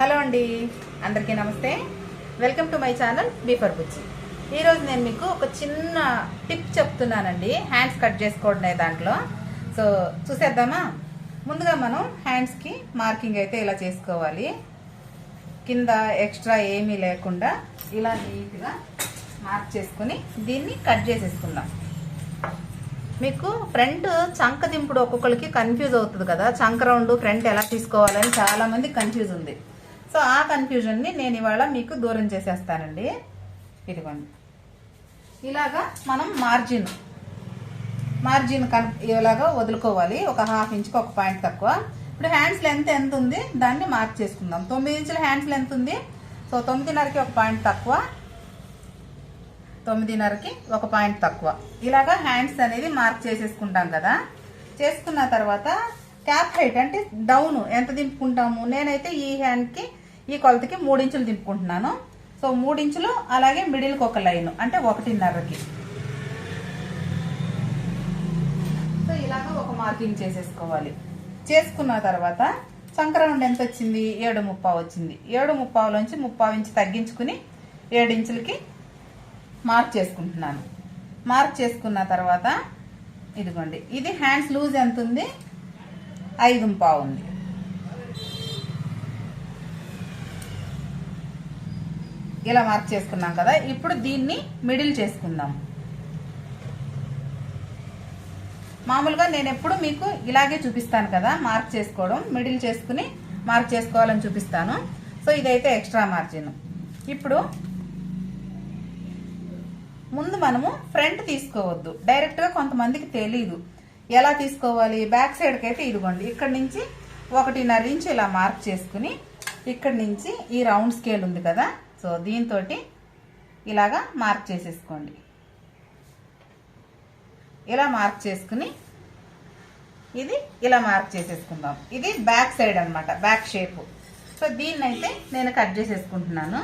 Hello అండి అందరికీ నమస్తే. వెల్కమ్ టు మై ఛానల్ బీఫర్ బుచ్చి ఈరోజు నేను మీకు ఒక చిన్న టిప్ చెప్తున్నానండి హ్యాండ్స్ కట్ చేసుకోవడం దాంట్లో. సో చూసేద్దామా? ముందుగా మనం హ్యాండ్స్కి మార్కింగ్ అయితే ఇలా చేసుకోవాలి. కింద ఎక్స్ట్రా ఏమీ లేకుండా ఇలా నీట్గా మార్క్ చేసుకుని దీన్ని కట్ చేసేసుకుందాం. మీకు ఫ్రంట్ చంక దింపుడు ఒక్కొక్కరికి కన్ఫ్యూజ్ అవుతుంది కదా. చంక రౌండ్ ఫ్రంట్ ఎలా తీసుకోవాలని చాలామంది కన్ఫ్యూజ్ ఉంది. సో ఆ కన్ఫ్యూజన్ని నేను ఇవాళ మీకు దూరం చేసేస్తానండి. ఇదిగోండి. ఇలాగా మనం మార్జిన్ మార్జిన్ కన్ ఇలాగా వదులుకోవాలి. ఒక హాఫ్ ఇంచ్కి ఒక పాయింట్ తక్కువ. ఇప్పుడు హ్యాండ్స్ లెంత్ ఎంత ఉంది? దాన్ని మార్క్ చేసుకుందాం. తొమ్మిది ఇంచుల హ్యాండ్స్ లెంత్ ఉంది. సో తొమ్మిదిన్నరకి ఒక పాయింట్ తక్కువ. తొమ్మిదిన్నరకి ఒక పాయింట్ తక్కువ. ఇలాగా హ్యాండ్స్ అనేది మార్క్ చేసేసుకుంటాం కదా. చేసుకున్న తర్వాత క్యాప్ హైట్ అంటే డౌన్ ఎంత దింపుకుంటాము? నేనైతే ఈ హ్యాండ్కి ఈ కొలతకి మూడించులు దింపుకుంటున్నాను. సో మూడించులు అలాగే మిడిల్కి ఒక లైన్ అంటే ఒకటిన్నరకి. సో ఇలాగ ఒక మార్కింగ్ చేసేసుకోవాలి. చేసుకున్న తర్వాత సంక్రమణ ఎంత వచ్చింది? ఏడు ముప్పావు వచ్చింది. ఏడు ముప్పావులోంచి ముప్పావు ఇంచి తగ్గించుకుని ఏడు ఇంచులకి మార్క్ చేసుకుంటున్నాను. మార్క్ చేసుకున్న తర్వాత ఇదిగోండి ఇది హ్యాండ్స్ లూజ్ ఎంత ఉంది? ఐదు పావు ఉంది ఇలా మార్క్ చేసుకున్నాం కదా ఇప్పుడు దీన్ని మిడిల్ చేసుకుందాం. మామూలుగా నేను ఎప్పుడు మీకు ఇలాగే చూపిస్తాను కదా మార్క్ చేసుకోవడం మిడిల్ చేసుకుని మార్క్ చేసుకోవాలని చూపిస్తాను. సో ఇదైతే ఎక్స్ట్రా మార్జిన్. ఇప్పుడు ముందు మనము ఫ్రంట్ తీసుకోవద్దు. డైరెక్ట్గా కొంతమందికి తెలీదు. ఎలా తీసుకోవాలి? బ్యాక్ సైడ్కి అయితే ఇదిగోండి. ఇక్కడ నుంచి ఒకటిన్నర ఇంచు ఇలా మార్క్ చేసుకుని ఇక్కడ నుంచి ఈ రౌండ్ స్కేల్ ఉంది కదా? సో దీంతో ఇలాగా మార్క్ చేసేసుకోండి. ఇలా మార్క్ చేసుకుని ఇది ఇలా మార్క్ చేసేసుకుందాం. ఇది బ్యాక్ సైడ్ అనమాట బ్యాక్ షేప్ సో దీన్నైతే నేను కట్ చేసేసుకుంటున్నాను.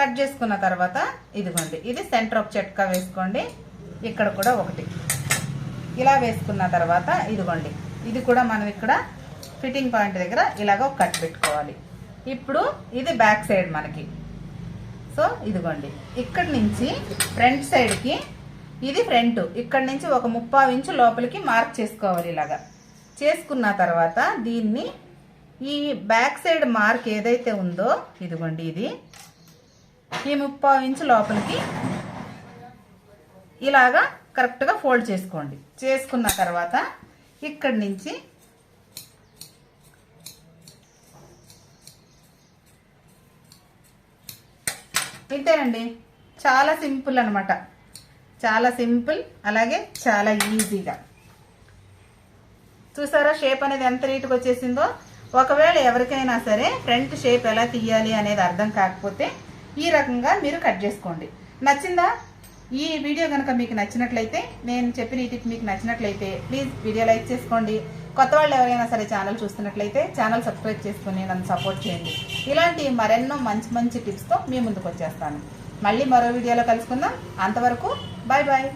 కట్ చేసుకున్న తర్వాత ఇదిగోండి ఇది సెంటర్ ఆఫ్ చెట్కా వేసుకోండి. ఇక్కడ కూడా ఒకటి. ఇలా వేసుకున్న తర్వాత ఇదిగోండి ఇది కూడా మనం ఇక్కడ ఫిట్టింగ్ పాయింట్ దగ్గర ఇలాగ ఒక కట్ పెట్టుకోవాలి. ఇప్పుడు ఇది బ్యాక్ సైడ్ మనకి. సో ఇదిగోండి ఇక్కడ నుంచి ఫ్రంట్ సైడ్కి ఇది ఫ్రంట్ ఇక్కడ నుంచి ఒక ముప్పావు ఇంచు లోపలికి మార్క్ చేసుకోవాలి ఇలాగా. చేసుకున్న తర్వాత దీన్ని ఈ బ్యాక్ సైడ్ మార్క్ ఏదైతే ఉందో ఇదిగోండి ఇది ఈ ముప్పావు ఇంచు లోపలికి ఇలాగా కరెక్ట్గా ఫోల్డ్ చేసుకోండి. చేసుకున్న తర్వాత ఇక్కడి నుంచి ఇంతేనండి. చాలా సింపుల్ అనమాట చాలా సింపుల్ అలాగే చాలా ఈజీగా. చూసారా షేప్ అనేది ఎంత నీట్గా వచ్చేసిందో? ఒకవేళ ఎవరికైనా సరే ఫ్రంట్ షేప్ ఎలా తీయాలి అనేది అర్థం కాకపోతే ఈ రకంగా మీరు కట్ చేసుకోండి. నచ్చిందా? ఈ వీడియో కనుక మీకు నచ్చినట్లయితే నేను చెప్పిన ఈ టిప్ మీకు నచ్చినట్లయితే ప్లీజ్ వీడియో లైక్ చేసుకోండి. కొత్త వాళ్ళు ఎవరైనా సరే ఛానల్ చూస్తున్నట్లయితే ఛానల్ సబ్స్క్రైబ్ చేసుకుని నన్ను సపోర్ట్ చేయండి. ఇలాంటి మరెన్నో మంచి మంచి టిప్స్తో మీ ముందుకు వచ్చేస్తాను. మళ్ళీ మరో వీడియోలో కలుసుకుందాం. అంతవరకు బాయ్ బాయ్